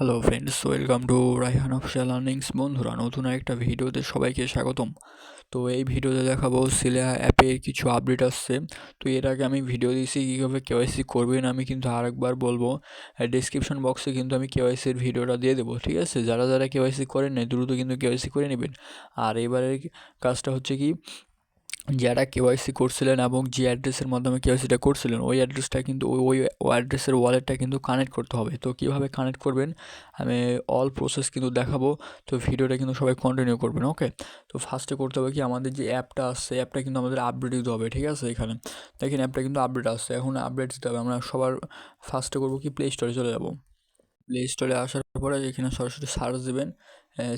Hello friends welcome to Raihan official learnings বন্ধুরা, নতুন একটা ভিডিওতে সবাইকে স্বাগতম। তো এই ভিডিওতে দেখাবো সিলিয়া অ্যাপের কিছু আপডেট আসছে। তো এর আগে আমি ভিডিও দিয়েছি, কীভাবে কেওয়াইসি করবেন আমি কিন্তু আরেকবার বলব। ডিসক্রিপশন বক্সে কিন্তু আমি কেওয়াইসির ভিডিওটা দিয়ে দেবো, ঠিক আছে? যারা যারা কেওয়াইসি করেন না দ্রুত কিন্তু কেওয়াইসি করে নেবেন। আর এবারের কাজটা হচ্ছে কি যারা কেওয়াইসি করছিলেন এবং যে অ্যাড্রেসের মাধ্যমে কেওয়াইসিটা করছিলেন, ওই অ্যাড্রেসটা কিন্তু, ওই ওই অ্যাড্রেসের ওয়ালেটটা কিন্তু কানেক্ট করতে হবে। তো কীভাবে কানেক্ট করবেন? আমি অল প্রসেস কিন্তু দেখাবো। তো ভিডিওটা কিন্তু সবাই কন্টিনিউ করবেন ওকে তো ফার্স্টে করতে হবে কি, আমাদের যে অ্যাপটা আসছে অ্যাপটা কিন্তু আমাদের আপডেট দিতে হবে, ঠিক আছে, এখানে? দেখেন অ্যাপটা কিন্তু আপডেট আসছে, এখন আপডেট দিতে হবে। আমরা সবার ফার্স্টে করব কি প্লে স্টোরে চলে যাব। প্লে স্টোরে আসার পরে এখানে সরাসরি সার্চ দেবেন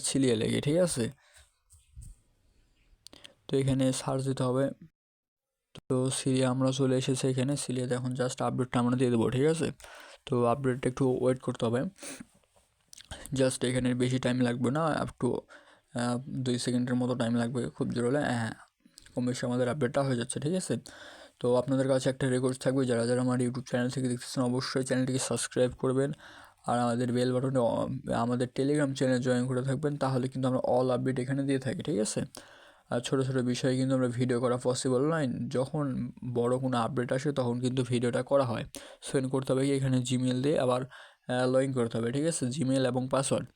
ছিলিয়ে লেগে, ঠিক আছে? তো এখানে সার্চ দিতে হবে। তো সিরিয়া আমরা চলে এসেছি এখানে। সিরিয়াতে এখন জাস্ট আপডেটটা আমরা দিয়ে দেবো, ঠিক আছে? তো আপডেটটা একটু ওয়েট করতে হবে। জাস্ট এখানে বেশি টাইম লাগবে না আপ টু দুই সেকেন্ডের মতো টাইম লাগবে, খুব জোর হলে। হ্যাঁ কম বেশি আমাদের আপডেটটা হয়ে যাচ্ছে, ঠিক আছে? তো আপনাদের কাছে একটা রেকর্ড থাকবে, যারা যারা আমার ইউটিউব চ্যানেল থেকে দেখতেছেন, অবশ্যই চ্যানেলটিকে সাবস্ক্রাইব করবেন। আর আমাদের বেল বাটনে আমাদের টেলিগ্রাম চ্যানেল জয়েন করে থাকবেন, তাহলে কিন্তু আমরা অল আপডেট এখানে দিয়ে থাকি, ঠিক আছে? ছোটো ছোটো বিষয়ে কিন্তু আমরা ভিডিও করা পসিবল নয় যখন বড় কোনো আপডেট আসে, তখন কিন্তু ভিডিওটা করা হয়। সেন্ড করতে হবে কি এখানে জিমেল দিয়ে আবার লগ ইন করতে হবে, ঠিক আছে? জিমেল এবং পাসওয়ার্ড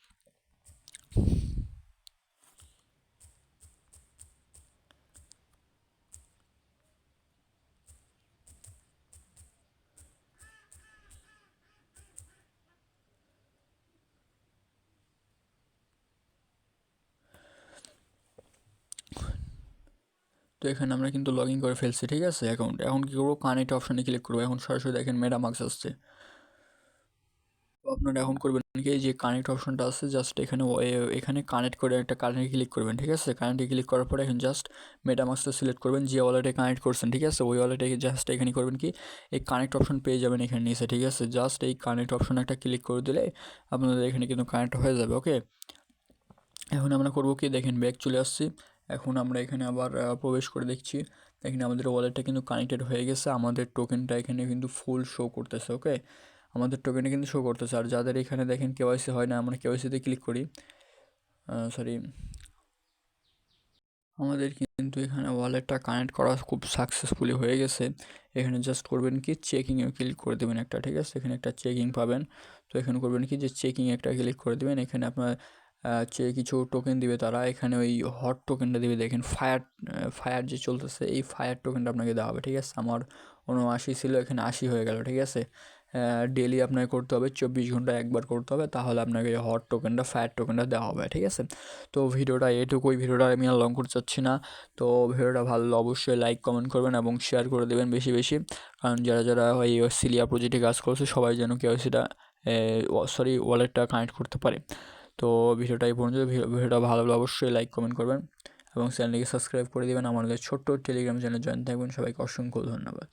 তো এখানে আমরা কিন্তু লগ ইন করে ফেলছি, ঠিক আছে? অ্যাকাউন্ট এখন কী করব? কানেক্ট অপশানে ক্লিক করব। এখন সরাসরি দেখেন মেডামার্কস আসছে। তো আপনারা এখন করবেন কি? যে কানেক্ট অপশনটা আছে জাস্ট এখানে এখানে কানেক্ট করে একটা কারেন্টে ক্লিক করবেন, ঠিক আছে? কারেন্টে ক্লিক করার পরে এখন জাস্ট মেটামাক্সটা সিলেক্ট করবেন। যে ওয়ালেটে কানেক্ট করছেন, ঠিক আছে? ওই ওয়ালেটে জাস্ট এখানে করবেন কি? এই কানেক্ট অপশন পেয়ে যাবেন এখানে নিচে, ঠিক আছে? জাস্ট এই কানেক্ট অপশন একটা ক্লিক করে দিলে আপনাদের এখানে কিন্তু কানেক্ট হয়ে যাবে ওকে এখন আমরা করব কি? দেখেন ব্যাগ চলে আসছি। এখন আমরা এখানে আবার প্রবেশ করে দেখছি। এখানে আমাদের ওয়ালেটটা কিন্তু কানেক্টেড হয়ে গেছে। আমাদের টোকেনটা এখানে কিন্তু ফুল শো করতেছে ওকে আমাদের টোকেনে কিন্তু শো করতেছে। আর যাদের এখানে দেখেন কেওয়াইসি হয় না, আমরা কেওয়াইসিতে ক্লিক করি। সরি আমাদের কিন্তু এখানে ওয়ালেটটা কানেক্ট করা খুব সাকসেসফুলি হয়ে গেছে। এখানে জাস্ট করবেন কি চেকিংয়ে ক্লিক করে দেবেন একটা, ঠিক আছে? এখানে একটা চেকিং পাবেন। তো এখানে করবেন কি, যে চেকিং একটা ক্লিক করে দেবেন। এখানে আপনার যে কিছু টোকেন দিবে তারা, এখানে ওই হট টোকেনটা দিবে। দেখেন ফায়ার ফায়ার যে চলতেছে, এই ফায়ার টোকেনটা আপনাকে দেওয়া হবে, ঠিক আছে? আমার উনআশি ছিল, এখানে আশি হয়ে গেল, ঠিক আছে? ডেলি আপনাকে করতে হবে, চব্বিশ ঘণ্টা একবার করতে হবে, তাহলে আপনাকে হট টোকেনটা ফায়ার টোকেনটা দেওয়া হবে, ঠিক আছে? তো ভিডিওটা এটুকুই, ভিডিওটা আমি আর লং করতে চাচ্ছি না। তো ভিডিওটা ভালো অবশ্যই লাইক কমেন্ট করবেন এবং শেয়ার করে দেবেন বেশি বেশি। কারণ যারা যারা এই সিলিয়া প্রজেক্টে কাজ করছে, সবাই যেন কেউ সেটা সরি ওয়ালেটটা কানেক্ট করতে পারে। তো ভিডিওটা এই পর্যন্ত। ভিডিওটা ভালো হলে অবশ্যই লাইক কমেন্ট করবেন এবং চ্যানেলটিকে সাবস্ক্রাইব করে দেবেন। আমাদের ছোট্ট টেলিগ্রাম চ্যানেল জয়েন থাকবেন। সবাইকে অসংখ্য ধন্যবাদ।